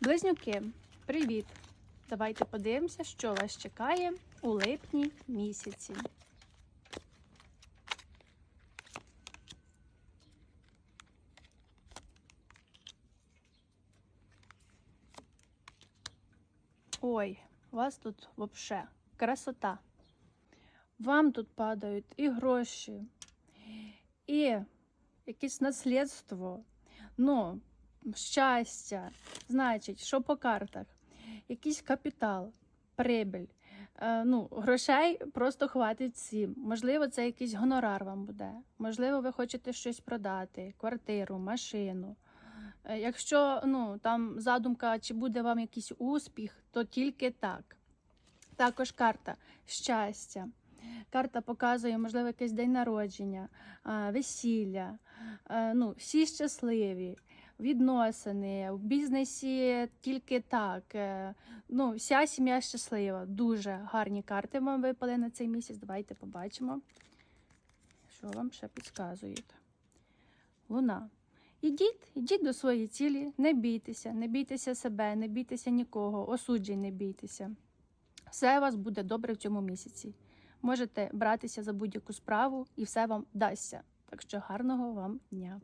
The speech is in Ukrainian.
Близнюки, привіт! Давайте подивимося, що вас чекає у липні місяці. Ой, у вас тут вообще красота. Вам тут падають і гроші, і якесь наслідство, ну, щастя. Значить, що по картах? Якийсь капітал, прибіль. Е, ну, грошей просто хватить всім. Можливо, це якийсь гонорар вам буде. Можливо, ви хочете щось продати, квартиру, машину. Е, Якщо ну, там задумка, чи буде вам якийсь успіх, то тільки так. Також карта щастя. Карта показує, можливо, якийсь день народження, весілля. Е, Ну, всі щасливі, відносини, в бізнесі тільки так. Е, Ну, вся сім'я щаслива. Дуже гарні карти вам випали на цей місяць. Давайте побачимо, що вам ще підказують. Луна. Ідіть, ідіть до своєї цілі, не бійтеся, не бійтеся себе, не бійтеся нікого, осуджень не бійтеся. Все у вас буде добре в цьому місяці. Можете братися за будь-яку справу і все вам вдасться. Так що гарного вам дня!